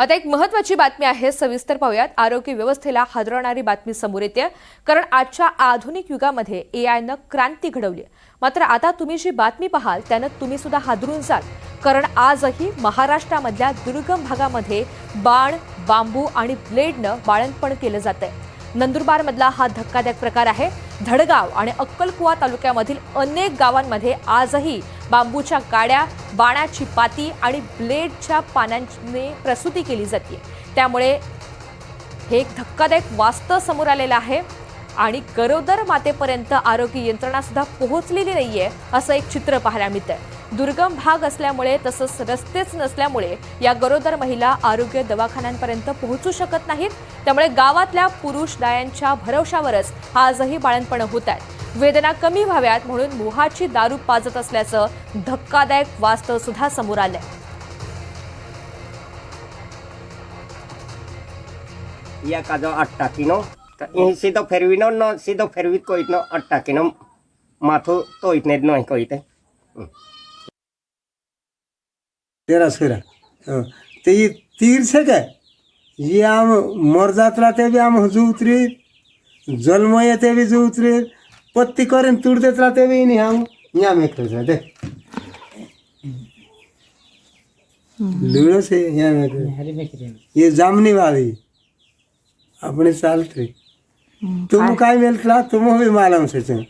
आता एक महत्वाची बातमी आहे सविस्तर पाहूयात. आरोग्य व्यवस्थेला हादरवणारी बातमी समोर येते. कारण आजच्या आधुनिक युगामध्ये ए आयनं क्रांती घडवली मात्र आता तुम्ही जी बातमी पाहाल त्यानं तुम्ही सुद्धा हादरून जाल. कारण आजही महाराष्ट्रामधल्या दुर्गम भागामध्ये बाण बांबू आणि ब्लेडनं बाळणपण केलं जातंय. नंदुरबारमधला हा धक्कादायक प्रकार आहे. धडगाव आणि अक्कलकुवा तालुक्यामधील अनेक गावांमध्ये आजही बांबूच्या गाड्या बाणाची पाती आणि ब्लेडच्या पानांनी प्रसूती केली जाते. त्यामुळे हे एक धक्कादायक वास्तव समोर आलेलं आहे आणि गरोदर मातेपर्यंत आरोग्य यंत्रणा सुद्धा पोहोचलेली आहे असं एक चित्र पाहायला मिळतं दुर्गम भाग असल्यामुळे तसंच रस्तेच नसल्यामुळे या गरोदर महिला आरोग्य दवाखान्यांपर्यंत पोहोचू शकत नाहीत. त्यामुळे गावातल्या पुरुष दायांच्या भरवशावरच आजही बाळणपणं होत आहेत. वेदना कमी व्हाव्यात म्हणून मोहाची दारू पाजत असल्याचं धक्कादायक वास्तव सुद्धा समोर आलंय. या काजो अट्टाकीनो यही सीधो फेरविनो न सीधो फेरवित कोइतनो अट्टाकीनो माथो तो इतने दिनों कोइते तेरा सुरा हो. ते ये तीर से क्या ये आम मर जातला ते भी आम हजू उतरी जन्म ये ते भी जो उतरी पत्ती करेन तुड देतला ते बी नाही आम या में खेळता ते लुड़ो से या में खेळ. ये जामनी वाली अपने चालते तुम काय मिळतला तुम बी मालम से चंग.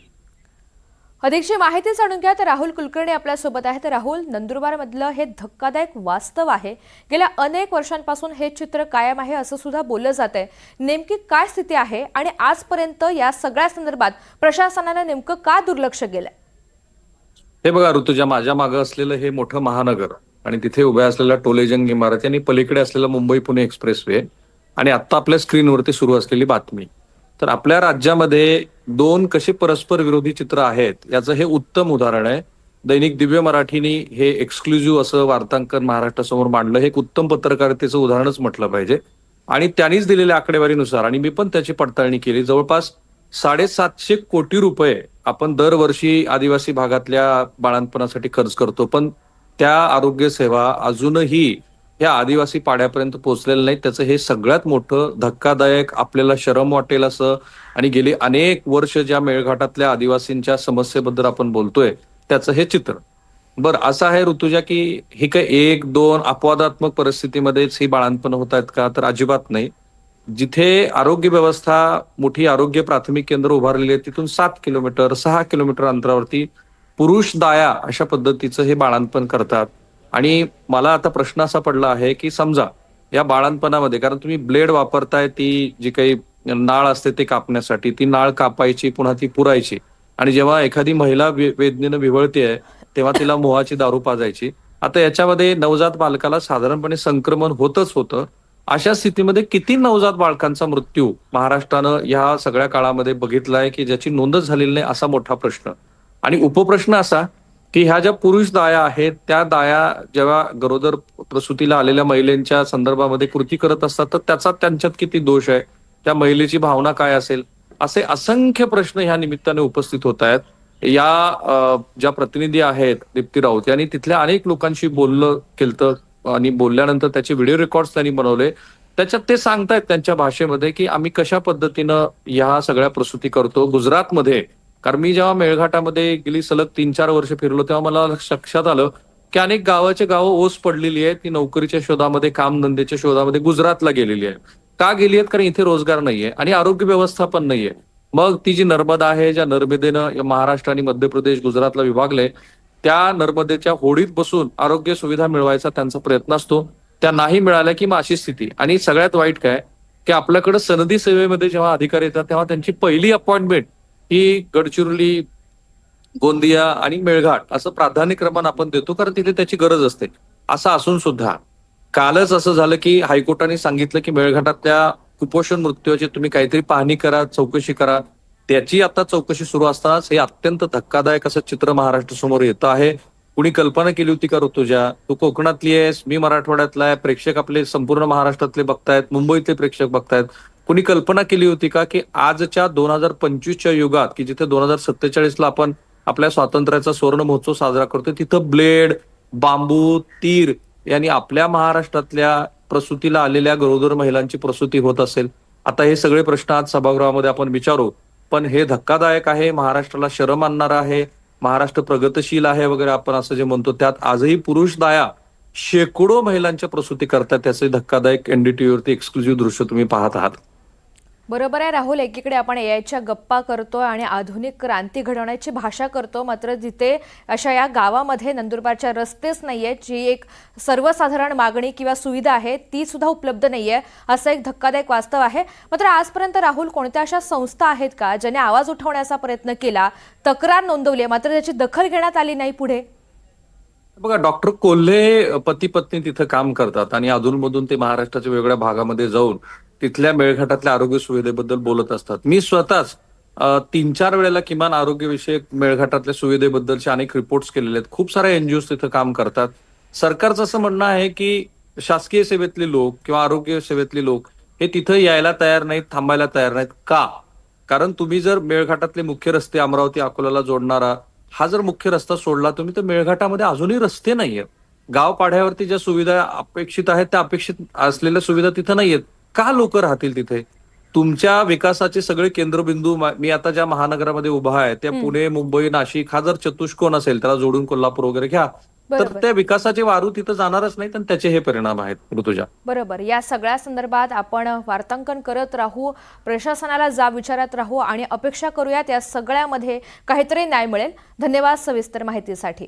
अधिकची माहिती जाणून घ्या. तर राहुल कुलकर्णी आपल्यासोबत आहेत तर राहुल नंदुरबारमधलं हे धक्कादायक वास्तव आहे. गेल्या अनेक वर्षांपासून हे चित्र कायम आहे असं सुद्धा बोललं जात आहे नेमकी काय स्थिती आहे आणि आजपर्यंत या सगळ्या संदर्भात प्रशासनानं नेमकं का दुर्लक्ष केलंय? हे बघा ऋतुजा माझ्या मागं असलेलं हे मोठं महानगर आणि तिथे उभ्या असलेल्या टोलेजंग इमारती आणि पलीकडे असलेला मुंबई पुणे एक्सप्रेस वे आणि आता आपल्या स्क्रीनवरती सुरू असलेली बातमी. तर आपल्या राज्यामध्ये दोन कसे परस्पर विरोधी चित्र आहेत याचं हे उत्तम उदाहरण आहे. दैनिक दिव्य मराठीनी हे एक्सक्लुझिव्ह असं वार्तांकन महाराष्ट्रासमोर मांडलं. हे एक उत्तम पत्रकारितेचं उदाहरणच म्हटलं पाहिजे. आणि त्यांनीच दिलेल्या आकडेवारीनुसार आणि मी पण त्याची पडताळणी केली जवळपास साडेसातशे कोटी रुपये आपण दरवर्षी आदिवासी भागातल्या बाळांपणासाठी खर्च करतो. पण त्या आरोग्य सेवा अजूनही या आदिवासी पाड्यापर्यंत पोहोचलेलं नाही. त्याचं हे सगळ्यात मोठं धक्कादायक आपल्याला शरम वाटेल असं आणि गेली अनेक वर्ष ज्या मेळघाटातल्या आदिवासींच्या समस्येबद्दल आपण बोलतोय त्याचं हे चित्र बर असं आहे ऋतुजा की ही काय एक दोन अपवादात्मक परिस्थितीमध्येच ही बाळांपण होत आहेत का? तर अजिबात नाही. जिथे आरोग्य व्यवस्था मोठी आरोग्य प्राथमिक केंद्र उभारलेली आहे तिथून सात किलोमीटर सहा किलोमीटर अंतरावरती पुरुष दाया अशा पद्धतीचं हे बाळांपण करतात. आणि मला आता प्रश्न असा पडला आहे की समजा या बाळांपणामध्ये कारण तुम्ही ब्लेड वापरताय ती जी काही नाळ असते ते कापण्यासाठी ती नाळ कापायची पुन्हा ती पुरायची. आणि जेव्हा एखादी महिला वेदनेनं विवळते तेव्हा तिला मोहाची दारू पाजायची. आता याच्यामध्ये नवजात बालकाला साधारणपणे संक्रमण होतच होतं. अशा स्थितीमध्ये किती नवजात बालकांचा मृत्यू महाराष्ट्रानं या सगळ्या काळामध्ये बघितलाय की ज्याची नोंदच झालेली नाही असा मोठा प्रश्न. आणि उपप्रश्न असा की ह्या ज्या पुरुष दाया आहेत त्या दाया जेव्हा गरोदर प्रसूतीला आलेल्या महिलेंच्या संदर्भामध्ये कृती करत असतात तर त्याचा त्यांच्यात किती दोष आहे? त्या महिलेची भावना काय असेल? असे असंख्य प्रश्न ह्या निमित्ताने उपस्थित होत आहेत. या ज्या प्रतिनिधी आहेत दीप्ती राऊत यांनी तिथल्या अनेक लोकांशी बोललं केलं आणि बोलल्यानंतर त्याचे व्हिडिओ रेकॉर्ड्स त्यांनी बनवले. त्याच्यात ते सांगतायत त्यांच्या भाषेमध्ये की आम्ही कशा पद्धतीनं या सगळ्या प्रसूती करतो? गुजरातमध्ये कारण मी जेव्हा मेळघाटामध्ये गेली सलग तीन चार वर्ष फिरलो तेव्हा मला लक्षात आलं की अनेक गावाचे गावं ओस पडलेली आहेत ती नोकरीच्या शोधामध्ये काम धंद्याच्या शोधामध्ये गुजरातला गेलेली आहे का गेली आहेत? कारण इथे रोजगार नाहीये आणि आरोग्य व्यवस्था पण नाहीये. मग ती जी नर्मदा आहे ज्या नर्मदेनं महाराष्ट्र आणि मध्य प्रदेश गुजरातला विभागले त्या नर्मदेच्या होडीत बसून आरोग्य सुविधा मिळवायचा त्यांचा प्रयत्न असतो. त्या नाही मिळाल्या की मग अशी स्थिती. आणि सगळ्यात वाईट काय की आपल्याकडे सनदी सेवेमध्ये जेव्हा अधिकारी येतात तेव्हा त्यांची पहिली अपॉइंटमेंट ही गडचिरोली गोंदिया आणि मेळघाट असं प्राधान्यक्रमान आपण देतो कारण तिथे त्याची गरज असते. असं असून सुद्धा कालच असं झालं की हायकोर्टाने सांगितलं की मेळघाटातल्या कुपोषण मृत्यूची तुम्ही काहीतरी पाहणी करा चौकशी करा. त्याची आता चौकशी सुरू असतानाच हे अत्यंत धक्कादायक असं चित्र महाराष्ट्र समोर येतं आहे. कुणी कल्पना केली होती का ऋतुजा? तू कोकणातली आहेस मी मराठवाड्यातला आहे प्रेक्षक आपले संपूर्ण महाराष्ट्रातले बघतायत मुंबईतले प्रेक्षक बघतायत. कुणी कल्पना केली होती का की आजच्या दोन हजार पंचवीसच्या युगात की जिथे दोन हजार सत्तेचाळीसला आपण आपल्या स्वातंत्र्याचा सुवर्ण महोत्सव साजरा करतोय तिथं ब्लेड बांबू तीर यांनी आपल्या महाराष्ट्रातल्या प्रसूतीला आलेल्या गरोदर महिलांची प्रसूती होत असेल. आता हे सगळे प्रश्न आज सभागृहामध्ये आपण विचारू. पण हे धक्कादायक आहे महाराष्ट्राला शरम आणणार आहे महाराष्ट्र प्रगतशील आहे वगैरे आपण असं जे म्हणतो त्यात आजही पुरुष दाया शेकडो महिलांच्या प्रसूती करतात त्याचे धक्कादायक एनडीटीव्हीवरती एक्सक्लुझिव्ह दृश्य तुम्ही पाहत आहात. बरोबर आहे राहुल एकीकडे आपण एआयच्या गप्पा करतोय आणि आधुनिक क्रांती घडवण्याची भाषा करतो मात्र जिथे अशा या गावामध्ये नंदुरबारच्या रस्तेच नाहीये जी एक सर्वसाधारण मागणी किंवा सुविधा आहे ती सुद्धा उपलब्ध नाहीये असं एक धक्कादायक वास्तव आहे. मात्र आजपर्यंत राहुल कोणत्या अशा संस्था आहेत का ज्याने आवाज उठवण्याचा प्रयत्न केला तक्रार नोंदवली आहे, मात्र त्याची दखल घेण्यात आली नाही पुढे? बघा डॉक्टर कोल्हे पती पत्नी तिथं काम करतात आणि अधूनमधून ते महाराष्ट्राच्या वेगळ्या भागामध्ये जाऊन तिथल्या मेळघाटातल्या आरोग्य सुविधेबद्दल बोलत असतात. मी स्वतःच तीन चार वेळेला किमान आरोग्यविषयक मेळघाटातल्या सुविधेबद्दलचे अनेक रिपोर्ट्स केलेले आहेत. खूप साऱ्या एनजीओ तिथं काम करतात. सरकारचं असं म्हणणं आहे की शासकीय सेवेतले लोक किंवा आरोग्य सेवेतले लोक हे तिथं यायला तयार नाहीत थांबायला तयार नाहीत. का? कारण तुम्ही जर मेळघाटातले मुख्य रस्ते अमरावती अकोल्याला जोडणारा हा जर मुख्य रस्ता सोडला तुम्ही तर मेळघाटामध्ये अजूनही रस्ते नाहीयेत. गाव पाड्यावरती ज्या सुविधा अपेक्षित आहेत त्या अपेक्षित असलेल्या सुविधा तिथं नाहीयेत. का लोक राहतील तिथे? तुमच्या विकासाचे सगळे केंद्रबिंदू मा- आता ज्या महानगरामध्ये उभा आहे त्या पुणे मुंबई नाशिक हा जर चतुष्कोन असेल त्याला जोडून कोल्हापूर वगैरे घ्या तर. त्या विकासाचे वारू तिथं जाणारच नाही आणि त्याचे हे परिणाम आहेत ऋतुजा. बरोबर. या सगळ्या संदर्भात आपण वार्तांकन करत राहू प्रशासनाला जा विचारत राहू आणि अपेक्षा करूयात या सगळ्यामध्ये काहीतरी न्याय मिळेल. धन्यवाद सविस्तर माहितीसाठी.